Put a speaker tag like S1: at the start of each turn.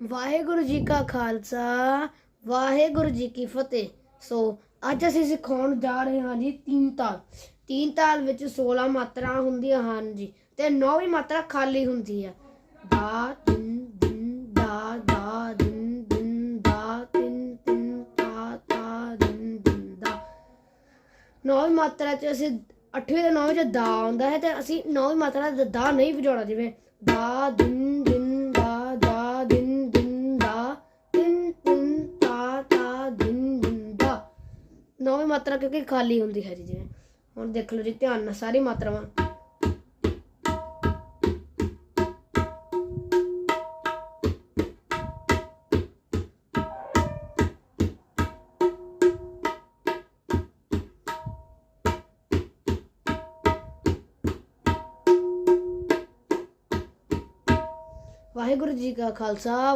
S1: ਵਾਹਿਗੁਰੂ ਜੀ ਕਾ ਖਾਲਸਾ, ਵਾਹਿਗੁਰੂ ਜੀ ਕੀ ਫਤਿਹ। ਸੋ, ਅੱਜ ਅਸੀਂ ਸਿਖਾਉਣ ਜਾ ਰਹੇ ਹਾਂ ਜੀ ਤੀਨ ਤਾਲ। ਤੀਨ ਤਾਲ ਵਿੱਚ 16 ਮਾਤਰਾ ਹੁੰਦੀਆਂ ਹਨ ਜੀ ਤੇ 9ਵੀਂ ਮਾਤਰਾ ਖਾਲੀ ਹੁੰਦੀ ਹੈ। ਦਾ, ਤਿਨ, ਦਿਨ, ਦਾ ਦਾ, ਦਿਨ ਦਿਨ, ਦਾ, ਤਿਨ ਤਿਨ, ਤਾ ਤਾ, ਦਿਨ ਦਿਨ, ਦਾ। ਨੌਵੀਂ ਮਾਤਰਾ ਚ ਅਸੀਂ 8ਵੀਂ ਤੇ 9ਵੀਂ ਚ ਦਾ ਆਉਂਦਾ ਹੈ ਤੇ ਅਸੀਂ ਨੌਵੀਂ ਮਾਤਰਾ ਦਾ ਦਾ ਨਹੀਂ ਵਜਾਉਣਾ, ਜਿਵੇਂ ਦਾ, ਦਿਨ ਨੌਵੀਂ ਮਾਤਰਾ ਕਿਉਂਕਿ ਖਾਲੀ ਹੁੰਦੀ ਹੈ ਜੀ ਜਿਵੇਂ। ਹੁਣ ਦੇਖ ਲਓ ਜੀ, ਧਿਆਨ ਨਾਲ ਸਾਰੀ ਮਾਤਰਾਵਾਂ। ਵਾਹਿਗੁਰੂ ਜੀ ਕਾ ਖਾਲਸਾ